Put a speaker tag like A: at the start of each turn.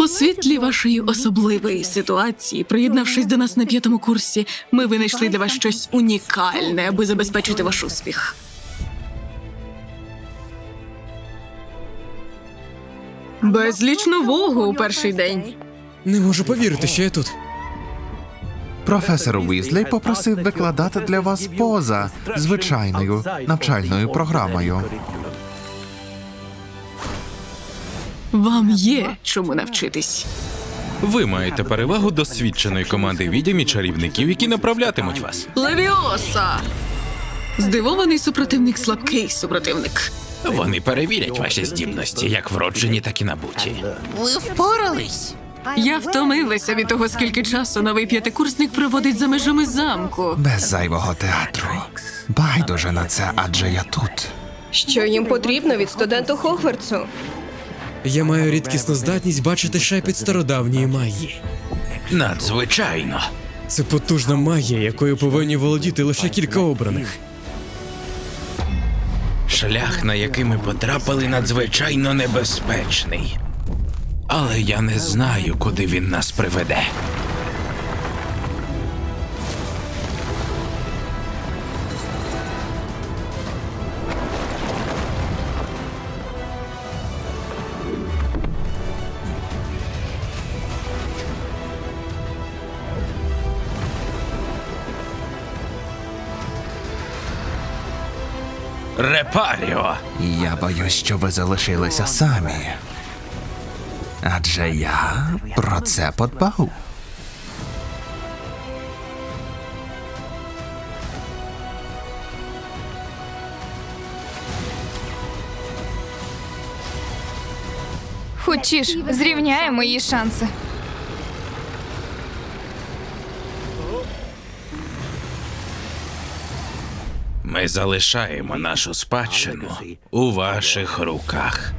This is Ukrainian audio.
A: У світлі вашої особливої ситуації, приєднавшись до нас на п'ятому курсі, ми винайшли для вас щось унікальне, аби забезпечити ваш успіх. Безліч нового у перший день.
B: Не можу повірити, що я тут.
C: Професор Уізлей попросив викладати для вас поза звичайною навчальною програмою.
A: Вам є чому навчитись.
D: Ви маєте перевагу досвідченої команди відьом і чарівників, які направлятимуть вас.
A: Левіоса! Здивований супротивник, слабкий супротивник.
D: Вони перевірять ваші здібності, як вроджені, так і набуті.
E: Ви впорались?
A: Я втомилася від того, скільки часу новий п'ятикурсник проводить за межами замку.
C: Без зайвого театру. Байдуже на це, адже я тут.
F: Що їм потрібно від студенту Хогвартсу?
B: Я маю рідкісну здатність бачити шепіт стародавньої магії.
D: Надзвичайно.
B: Це потужна магія, якою повинні володіти лише кілька обраних.
D: Шлях, на який ми потрапили, надзвичайно небезпечний. Але я не знаю, куди він нас приведе. Репаріо!
C: Я боюсь, що ви залишилися самі. Адже я про це подбав.
G: Хочеш, зрівняємо її шанси.
D: Ми залишаємо нашу спадщину у ваших руках.